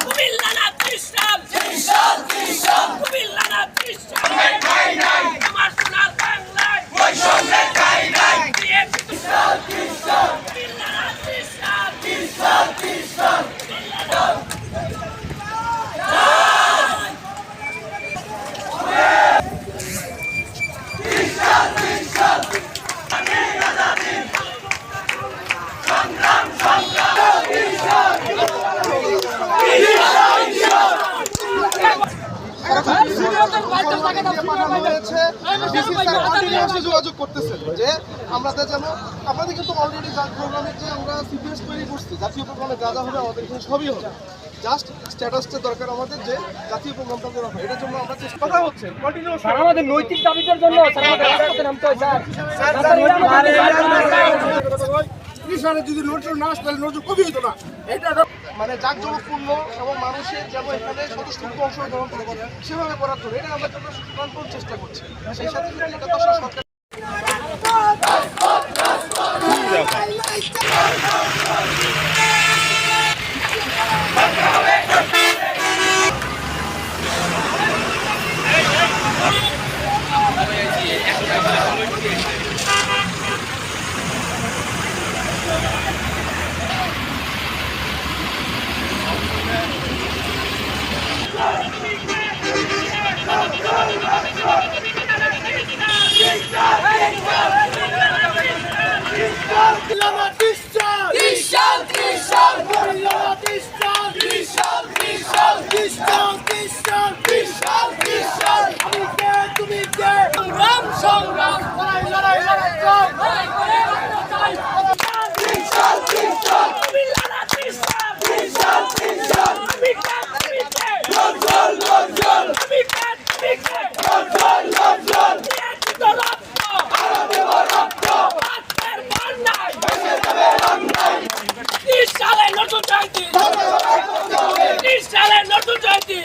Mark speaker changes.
Speaker 1: কুমিল্লা
Speaker 2: যোগাযোগ করতেছেন যে আমাদের যেন আপনাদের কিন্তু অলরেডি যে আমরা সিপিএস তৈরি করছি জাতীয় প্রোগ্রামে যা যা হবে আমাদের এখানে সবই হবে জাস্ট স্ট্যাটাসটা দরকার আমাদের যে জাতীয় প্রোগ্রামটা যেন হয় এটার জন্য আমরা চেষ্টা কথা হচ্ছে
Speaker 3: স্যার আমাদের নৈতিক দাবিটার জন্য স্যার আমাদের রাজপথে নামতে হয় স্যার
Speaker 2: যদি নজর না তাহলে নজর কবি হতো না। এটা মানে জাঁকজমকপূর্ণ এবং মানুষের এখানে স্বতঃস্ফূর্ত অংশগ্রহণ করে সেভাবে করার জন্য এটা আমরা চেষ্টা করছি। সেই সাথে জয়ন্তী নতুন জয়ন্তী।